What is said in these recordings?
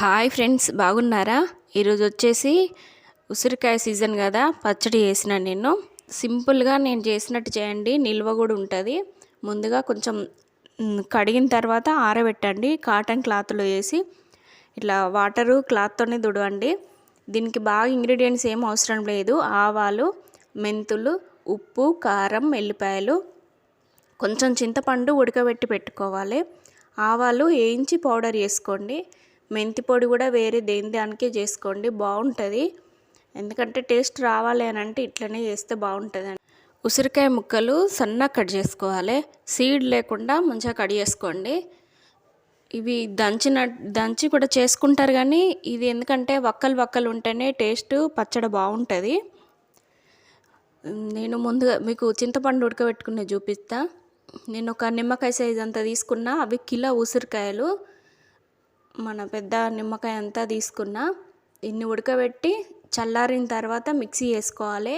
Hi friends బాగున్నారా? ఈరోజు వచ్చేసి ఉసిరికాయ సీజన్ కదా పచ్చడి చేసిన నేను సింపుల్గా నేను చేసినట్టు చేయండి నిల్వ కూడా ఉంటుంది. ముందుగా కొంచెం కడిగిన తర్వాత ఆరబెట్టండి కాటన్ క్లాత్లో వేసి. ఇట్లా వాటరు క్లాత్తోనే దుడవండి దీనికి బాగా ఇంగ్రీడియంట్స్ ఏం అవసరం లేదు. ఆవాలు మెంతులు ఉప్పు కారం ఎల్లిపాయలు. కొంచెం చింతపండు ఉడకబెట్టి పెట్టుకోవాలి. ఆవాలు వేయించి పౌడర్ చేసుకోండి. మెంతి పొడి కూడా వేరే దేని దానికే చేసుకోండి బాగుంటుంది. ఎందుకంటే టేస్ట్ రావాలి అని అంటే ఇట్లనే చేస్తే బాగుంటుంది ఉసిరికాయ ముక్కలు సన్నగా కట్ చేసుకోవాలి. సీడ్ లేకుండా మంచిగా కట్ చేసుకోండి. ఇవి దంచిన దంచి కూడా చేసుకుంటారు కానీ ఇది ఎందుకంటే వక్కలు వక్కలు ఉంటేనే టేస్ట్ పచ్చడి బాగుంటుంది. నేను ముందుగా మీకు చింతపండు ఉడకబెట్టుకునే చూపిస్తా. నేను ఒక నిమ్మకాయ సైజ్ అంతా తీసుకున్నా అవి కిలో ఉసిరికాయలు. మన పెద్ద నిమ్మకాయ అంతా తీసుకున్న ఇన్ని ఉడకబెట్టి చల్లారిన తర్వాత మిక్సీ వేసుకోవాలి.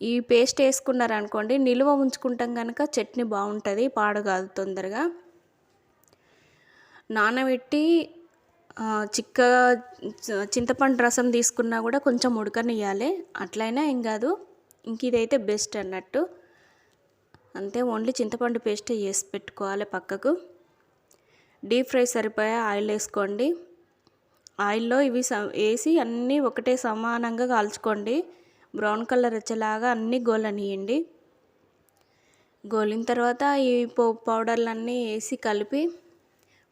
ఈ పేస్ట్ వేసుకున్నారనుకోండి నిల్వ ఉంచుకుంటాం కనుక చట్నీ బాగుంటుంది పాడు కాదు తొందరగా. నానబెట్టి చిక్క చింతపండు రసం తీసుకున్నా కూడా కొంచెం ఉడకనియాలి అట్లయినా ఏం కాదు ఇంక ఇదైతే బెస్ట్ అన్నట్టు. అంతే ఓన్లీ చింతపండు పేస్ట్ వేసి పెట్టుకోవాలి పక్కకు. డీప్ ఫ్రై సరిపోయే ఆయిల్ వేసుకోండి. ఆయిల్లో ఇవి వేసి అన్నీ ఒకటే సమానంగా కాల్చుకోండి. బ్రౌన్ కలర్ వచ్చేలాగా అన్నీ గోలనియండి. గోలిన తర్వాత ఈ పోపు పౌడర్లన్నీ వేసి కలిపి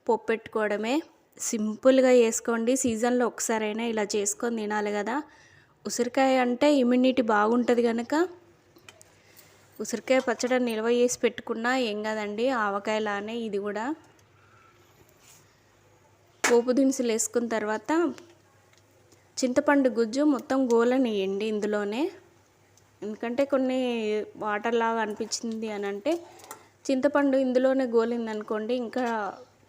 పప్పు పెట్టుకోవడమే. సింపుల్గా వేసుకోండి. సీజన్లో ఒకసారైనా ఇలా చేసుకొని తినాలి కదా. ఉసిరికాయ అంటే ఇమ్యూనిటీ బాగుంటుంది కనుక ఉసిరికాయ పచ్చడి నిల్వ చేసి పెట్టుకున్నా ఏం కదండి. ఆవకాయలానే ఇది కూడా. పోపు దినుసులు వేసుకున్న తర్వాత చింతపండు గుజ్జు మొత్తం గోలనియండి ఇందులోనే. ఎందుకంటే కొన్ని వాటర్ లాగా అనిపించింది అని అంటే చింతపండు ఇందులోనే గోలింది అనుకోండి ఇంకా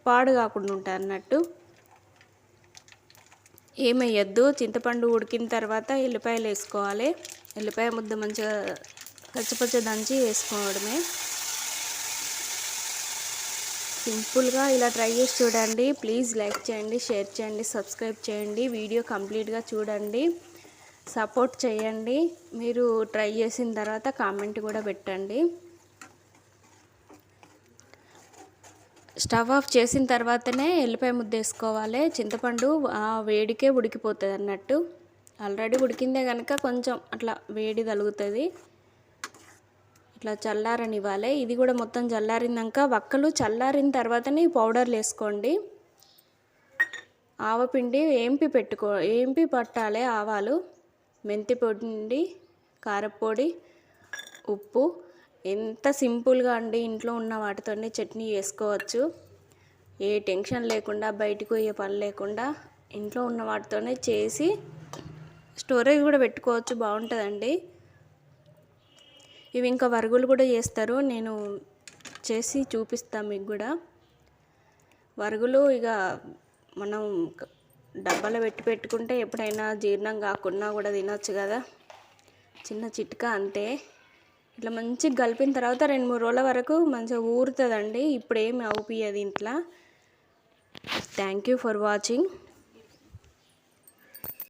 పాడు కాకుండా ఉంటుంది అన్నట్టు. ఏమయ్యద్దు చింతపండు ఉడికిన తర్వాత ఎల్లిపాయలు వేసుకోవాలి. ఎల్లిపాయ ముద్ద మంచిగా పచ్చపచ్చ దంచి వేసుకోవడమే. సింపుల్గా ఇలా ట్రై చేసి చూడండి. ప్లీజ్ లైక్ చేయండి షేర్ చేయండి సబ్స్క్రైబ్ చేయండి. వీడియో కంప్లీట్గా చూడండి. సపోర్ట్ చేయండి. మీరు ట్రై చేసిన తర్వాత కామెంట్ కూడా పెట్టండి. స్టవ్ ఆఫ్ చేసిన తర్వాతనే ఎల్లిపాయ ముద్ద వేసుకోవాలి. చింతపండు ఆ వేడికే ఉడికిపోతుంది అన్నట్టు. ఆల్రెడీ ఉడికిందే కనుక కొంచెం అట్లా వేడి తలుగుతుంది ఇట్లా చల్లారనివ్వాలి. ఇది కూడా మొత్తం చల్లారిందాక వక్కలు చల్లారిన తర్వాతనే పౌడర్లు వేసుకోండి. ఆవపిండి ఏంపి పెట్టుకో ఏంపి పట్టాలి ఆవాలు మెంతి పొడి కారపొడి ఉప్పు. ఎంత సింపుల్గా అండి ఇంట్లో ఉన్న వాటితోనే చట్నీ చేసుకోవచ్చు. ఏ టెన్షన్ లేకుండా బయటకు ఏ పని లేకుండా ఇంట్లో ఉన్న వాటితోనే చేసి స్టోరేజ్ కూడా పెట్టుకోవచ్చు. బాగుంటుందండి. ఇవి ఇంకా వరుగులు కూడా చేస్తారు. నేను చేసి చూపిస్తాను మీకు కూడా. వరుగులు ఇక మనం డబ్బాలో పెట్టి పెట్టుకుంటే ఎప్పుడైనా జీర్ణం కాకుండా కూడా తినొచ్చు కదా. చిన్న చిట్కా అంతే. ఇట్లా మంచిగా కలిపిన తర్వాత రెండు మూడు రోజుల వరకు మంచిగా ఊరుతుందండి. ఇప్పుడు ఏమి అవుపియదు ఇంట్లో. Thank you for watching